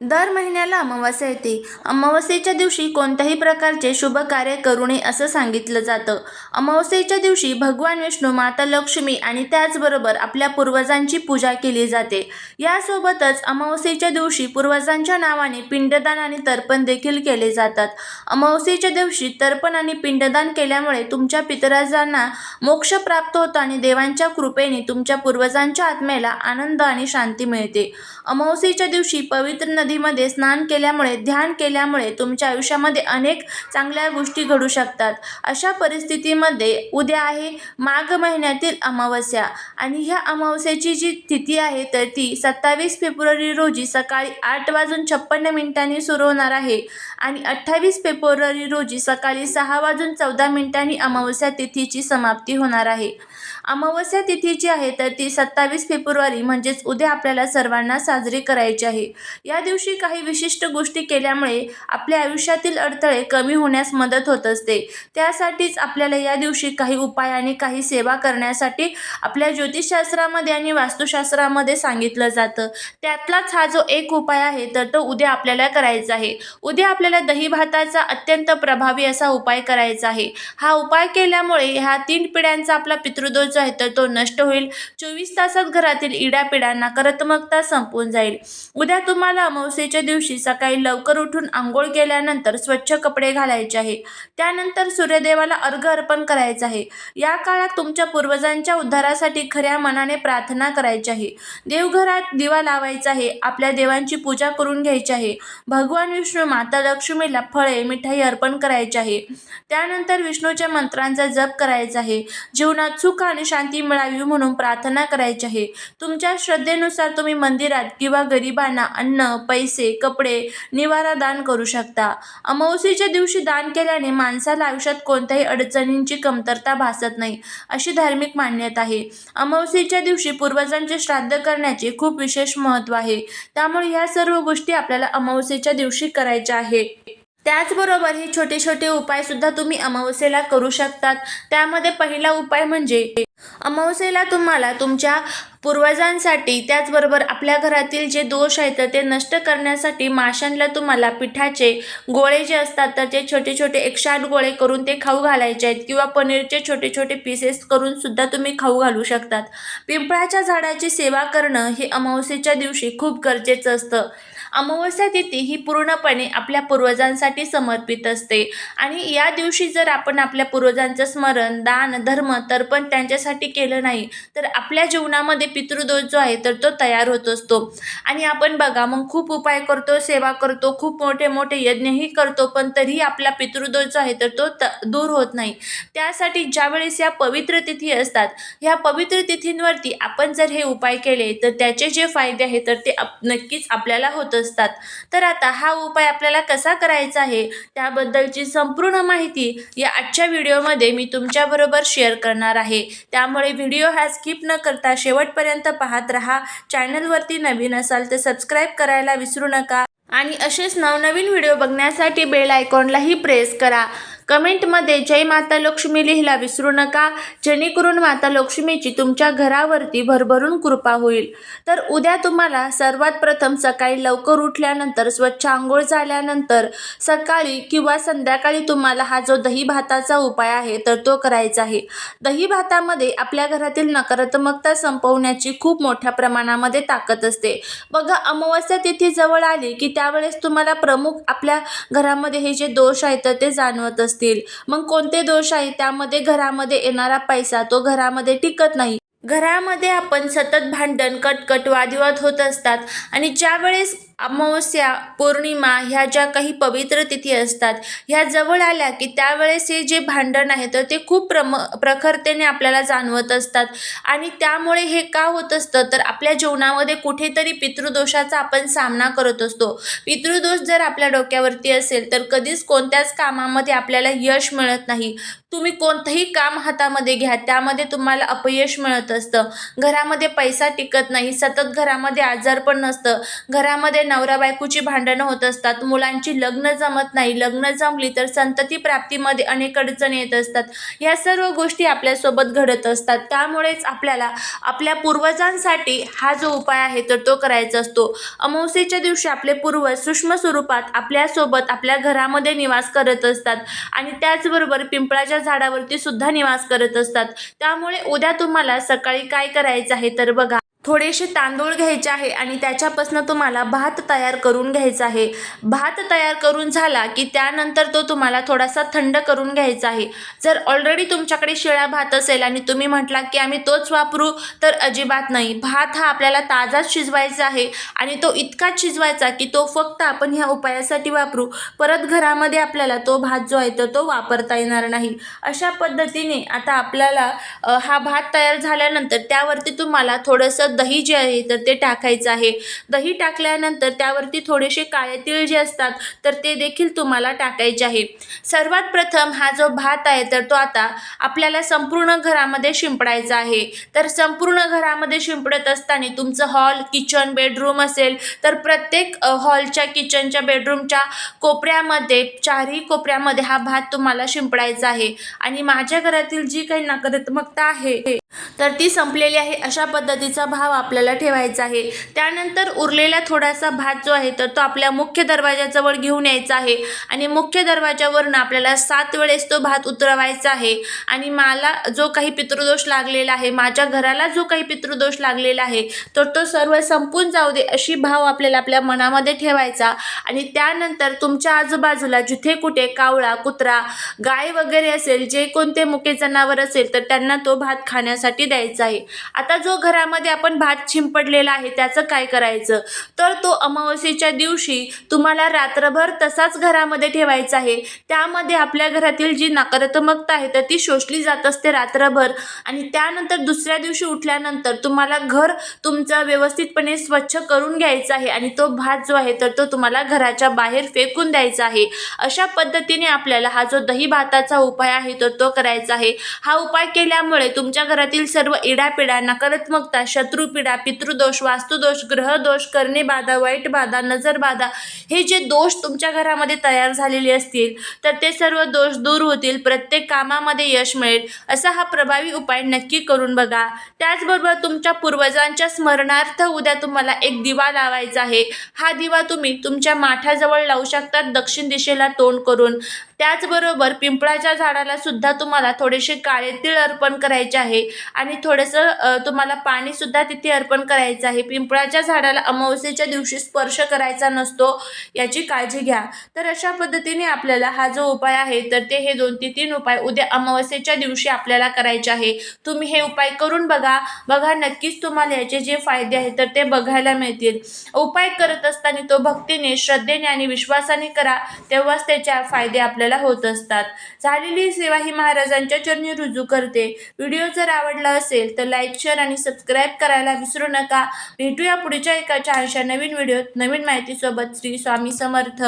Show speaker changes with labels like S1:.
S1: दर महिन्याला अमावास्या येते. अमावास्येच्या दिवशी कोणत्याही प्रकारचे शुभ कार्य करू नये असं सांगितलं जातं. अमावास्येच्या दिवशी भगवान विष्णू माता लक्ष्मी आणि त्याचबरोबर आपल्या पूर्वजांची पूजा केली जाते. यासोबतच अमावास्येच्या दिवशी पूर्वजांच्या नावाने पिंडदान आणि तर्पण देखील केले जातात. अमावास्येच्या दिवशी तर्पण आणि पिंडदान केल्यामुळे तुमच्या पितराजांना मोक्ष प्राप्त होतो आणि देवांच्या कृपेने तुमच्या पूर्वजांच्या आत्म्याला आनंद आणि शांती मिळते. अमावस्येच्या दिवशी पवित्र नदीमध्ये स्नान केल्यामुळे ध्यान केल्यामुळे तुमच्या आयुष्यामध्ये अनेक चांगल्या गोष्टी घडू शकतात. अशा परिस्थितीमध्ये उद्या आहे माघ महिन्यातील अमावस्या आणि ह्या अमावस्याची जी तिथी आहे तर ती सत्तावीस फेब्रुवारी रोजी सकाळी आठ वाजून छप्पन्न मिनिटांनी सुरू होणार आहे आणि अठ्ठावीस फेब्रुवारी रोजी सकाळी सहा वाजून चौदा मिनिटांनी अमावस्या तिथीची समाप्ती होणार आहे. अमावस्या तिथी जी आहे तर ती सत्तावीस फेब्रुवारी म्हणजेच उद्या आपल्याला सर्वांना साजरी करायची आहे. या दिवशी काही विशिष्ट गोष्टी केल्यामुळे आपल्या आयुष्यातील अडथळे कमी होण्यास मदत होत असते. त्यासाठीच आपल्याला या दिवशी काही उपाय आणि काही सेवा करण्यासाठी आपल्या ज्योतिषशास्त्रामध्ये आणि वास्तुशास्त्रामध्ये सांगितलं जातं. त्यातलाच हा जो एक उपाय आहे तर तो उद्या आपल्याला करायचा आहे. उद्या आपल्याला दही भाताचा अत्यंत प्रभावी असा उपाय करायचा आहे. हा उपाय केल्यामुळे ह्या तीन पिढ्यांचा आपला पितृदोष जो आहे तर तो नष्ट होईल. चोवीस तासात घरातील इडापिडा नकारात्मकता संपून जाईल. उद्या तुम्हाला अमावस्येच्या दिवशी सकाळी लवकर उठून आंघोळ केल्यानंतर स्वच्छ कपडे घालायचे आहे त्यानंतर सूर्यदेवाला अर्घ अर्पण करायचं आहे. या काळात तुमच्या पूर्वजांच्या उद्धारासाठी खऱ्या मनाने प्रार्थना करायची आहे. देवघरात दिवा लावायचा आहे. आपल्या देवांची पूजा करून घ्यायची आहे. भगवान विष्णू माता लक्ष्मीला फळे मिठाई अर्पण करायची आहे. त्यानंतर विष्णूच्या मंत्रांचा जप करायचा आहे. जीवनात सुख आणि शांती मिळावी म्हणून प्रार्थना करायची आहे. तुमच्या श्रद्धेनुसार तुम्ही मंदिरात किंवा गरिबांना अन्न पैसे कपडे निवारा दान करू शकता. अमावस्येच्या दिवशी दान केल्याने माणसाला आयुष्यात कोणत्याही अडचणींची कमतरता भासत नाही अशी धार्मिक मान्यता आहे. अमावस्येच्या दिवशी पूर्वजांचे श्राद्ध करण्याचे खूप विशेष महत्त्व आहे. त्यामुळे ह्या सर्व गोष्टी आपल्याला अमावस्येच्या दिवशी करायच्या आहे. त्याचबरोबर हे छोटे छोटे उपायसुद्धा तुम्ही अमावस्येला करू शकतात. त्यामध्ये पहिला उपाय म्हणजे अमावस्येला तुम्हाला तुमच्या पूर्वजांसाठी त्याचबरोबर आपल्या घरातील जे दोष आहेत तर ते नष्ट करण्यासाठी माशांना तुम्हाला पिठाचे गोळे जे असतात तर ते छोटे छोटे एकशे आठ गोळे करून ते खाऊ घालायचे आहेत किंवा पनीरचे छोटे छोटे पीसेस करून सुद्धा तुम्ही खाऊ घालू शकतात. पिंपळाच्या झाडाची सेवा करणं हे अमावस्येच्या दिवशी खूप गरजेचं असतं. अमावस्या तिथी ही पूर्णपणे आपल्या पूर्वजांसाठी समर्पित असते. आणि या दिवशी जर आपण आपल्या पूर्वजांचं स्मरण दान धर्म तर्पण त्यांच्यासाठी केलं नाही तर आपल्या जीवनामध्ये पितृदोष जो आहे तर तो तयार होत असतो. आणि आपण बघा मग खूप उपाय करतो सेवा करतो खूप मोठे मोठे यज्ञही करतो पण तरीही आपला पितृदोष जो आहे तर तो त दूर होत नाही. त्यासाठी ज्यावेळेस या पवित्र तिथी असतात ह्या पवित्र तिथींवरती आपण जर हे उपाय केले तर त्याचे जे फायदे आहेत तर ते नक्कीच आपल्याला होत असतात. तर आता हा उपाय आपल्याला कसा करायचा आहे त्याबद्दलची संपूर्ण माहिती या आजच्या व्हिडिओमध्ये मी तुमच्याबरोबर शेअर करणार आहे. त्यामुळे व्हिडिओ हा स्किप न करता शेवटपर्यंत पाहत राहा. चॅनलवरती नवीन असाल तर सबस्क्राईब करायला विसरू नका. आणि असेच नवनवीन व्हिडिओ बघण्यासाठी बेल आयकॉनलाही प्रेस करा. कमेंटमध्ये जय माता लक्ष्मी लिहिला विसरू नका. जेणेकरून माता लक्ष्मीची तुमच्या घरावरती भरभरून कृपा होईल. तर उद्या तुम्हाला सर्वात प्रथम सकाळी लवकर उठल्यानंतर स्वच्छ आंघोळ झाल्यानंतर सकाळी किंवा संध्याकाळी तुम्हाला हा जो दही भाताचा उपाय आहे तर तो करायचा आहे. दही भातामध्ये आपल्या घरातील नकारात्मकता संपवण्याची खूप मोठ्या प्रमाणामध्ये ताकद असते. बघा अमावस्या तिथी जवळ आली की त्यावेळेस तुम्हाला प्रमुख आपल्या घरामध्ये हे जे दोष आहेत तर ते जाणवत असते असतील. मग कोणते दोष आहे? त्यामध्ये घरामध्ये येणारा पैसा तो घरामध्ये टिकत नाही. घरामध्ये आपण सतत भांडण कटकट वादविवाद होत असतात. आणि ज्यावेळेस अमावस्या पौर्णिमा ह्या ज्या काही पवित्र तिथी असतात ह्या जवळ आल्या की त्यावेळेस हे जे भांडण आहे तर ते खूप प्रम प्रखरतेने आपल्याला जाणवत असतात. आणि त्यामुळे हे का होत असतं? तर आपल्या जीवनामध्ये कुठेतरी पितृदोषाचा आपण सामना करत असतो. पितृदोष जर आपल्या डोक्यावरती असेल तर कधीच कोणत्याच कामामध्ये आपल्याला यश मिळत नाही. तुम्ही कोणतंही काम हातामध्ये घ्या त्यामध्ये तुम्हाला अपयश मिळत असतं. घरामध्ये पैसा टिकत नाही सतत घरामध्ये आजारपण नसतं. घरामध्ये नवरा बायकोची भांडणं होत असतात मुलांची लग्न जमत नाही लग्न जमली तर संतती प्राप्तीमध्ये अनेक अडचणी येत असतात. ह्या सर्व गोष्टी आपल्यासोबत घडत असतात. त्यामुळेच आपल्याला आपल्या पूर्वजांसाठी हा जो उपाय आहे तर तो करायचा असतो. अमावस्येच्या दिवशी आपले पूर्वज सूक्ष्म स्वरूपात आपल्यासोबत आपल्या घरामध्ये निवास करत असतात आणि त्याचबरोबर पिंपळाच्या झाडावरती सुद्धा निवास करत असतात. त्यामुळे उद्या तुम्हाला सकाळी काय करायचं आहे तर बघा. थोडेसे तांदूळ घ्यायचे आहे आणि त्याच्यापासून तुम्हाला भात तयार करून घ्यायचा आहे. भात तयार करून झाला की त्यानंतर तो तुम्हाला थोडासा थंड करून घ्यायचा आहे. जर ऑलरेडी तुमच्याकडे शिळा भात असेल आणि तुम्ही म्हटला की आम्ही तोच वापरू तर अजिबात नाही. भात हा आपल्याला ताजाच शिजवायचा आहे आणि तो इतकाच शिजवायचा की तो फक्त आपण ह्या उपायासाठी वापरू. परत घरामध्ये आपल्याला तो भात जो आहे तर तो वापरता येणार नाही. अशा पद्धतीने आता आपल्याला हा भात तयार झाल्यानंतर त्यावरती तुम्हाला थोडंसं दही जे आहे तर ते टाकायचं आहे. दही टाकल्यानंतर त्यावरती थोडेसे काळे तीळ जे असतात तर ते देखील तुम्हाला टाकायचे आहे. सर्वात प्रथम हा जो भात आहे तर तो आता आपल्याला संपूर्ण घरामध्ये शिंपडायचा आहे. तर संपूर्ण घरामध्ये शिंपडत असताना तुमचं हॉल किचन बेडरूम असेल तर प्रत्येक हॉलच्या किचनच्या बेडरूमच्या कोपऱ्यामध्ये चारही कोपऱ्यामध्ये हा भात तुम्हाला शिंपडायचा आहे. आणि माझ्या घरातील जी काही नकारात्मकता आहे तर ती संपलेली आहे. अशा पद्धतीचा भाव आपल्याला ठेवायचा आहे. त्यानंतर उरलेला थोडासा भात जो आहे तर तो आपल्या मुख्य दरवाजाजवळ घेऊन यायचा आहे. आणि मुख्य दरवाजावरून आपल्याला सात वेळेस तो भात उतरवायचा आहे. आणि मला जो काही पितृदोष लागलेला आहे माझ्या घराला जो काही पितृदोष लागलेला आहे तर तो सर्व संपून जाऊ दे अशी भाव आपल्याला आपल्या मनामध्ये ठेवायचा. आणि त्यानंतर तुमच्या आजूबाजूला जिथे कुठे कावळा कुत्रा गाय वगैरे असेल जे कोणते मुके जनावर असेल तर त्यांना तो भात खाण्यासाठी द्यायचा आहे. आता जो घरामध्ये आपण भात शिंपडलेला आहे त्याचं काय करायचं? तर तो अमावस्येच्या दिवशी तुम्हाला रात्रभर तसाच घरामध्ये ठेवायचा आहे. त्यामध्ये आपल्या घरातील जी नकारात्मकता आहे तर ती शोषली जात असते रात्रभर. आणि त्यानंतर दुसऱ्या दिवशी उठल्यानंतर तुम्हाला घर तुमचं व्यवस्थितपणे स्वच्छ करून घ्यायचं आहे आणि तो भात जो आहे तर तो तुम्हाला घराच्या बाहेर फेकून द्यायचा आहे. अशा पद्धतीने आपल्याला हा जो दही भाताचा उपाय आहे तर तो करायचा आहे. हा उपाय केल्यामुळे तुमच्या घरातील सर्व इडापिडा नकारात्मकता शत्रुपीडा पितृदोष वास्तुदोष ग्रहदोष करणे बाधा वाईट बाधा नजर बाधा हे जे दोष तुमच्या घरामध्ये तयार झालेले असतील तर ते सर्व दोष दूर होतील प्रत्येक कामामध्ये यश मिळेल असा हा प्रभावी उपाय नक्की करून बघा. त्याचबरोबर तुमच्या पूर्वजांच्या स्मरणार्थ उद्या तुम्हाला एक दिवा लावायचा आहे. हा दिवा तुम्ही तुमच्या माठाजवळ लावू शकता दक्षिण दिशेला तोंड करून. त्याचबरोबर पिंपळाच्या झाडाला सुद्धा तुम्हाला थोडेसे काळे तीळ अर्पण करायचे आहे. आणि थोडंसं तुम्हाला पाणीसुद्धा तिथे अर्पण करायचं आहे. पिंपळाच्या झाडाला अमावस्येच्या दिवशी स्पर्श करायचा नसतो याची काळजी घ्या. तर अशा पद्धतीने आपल्याला हा जो उपाय आहे तर ते हे दोन ते तीन उपाय उद्या अमावस्येच्या दिवशी आपल्याला करायचे आहे. तुम्ही हे उपाय करून बघा. बघा नक्कीच तुम्हाला याचे जे फायदे आहेत तर ते बघायला मिळतील. उपाय करत असताना तो भक्तीने श्रद्धेने आणि विश्वासाने करा तेव्हाच त्याच्या फायदे आपल्याला होत असतात. झालेली सेवा ही महाराजांच्या चरणी रुजू करते. व्हिडिओ जर आवडलं असेल तर लाईक शेअर आणि सबस्क्राईब करायला विसरू नका. भेटूया पुढच्या एका छानशा नवीन व्हिडिओत नवीन माहितीसोबत. श्री स्वामी समर्थ.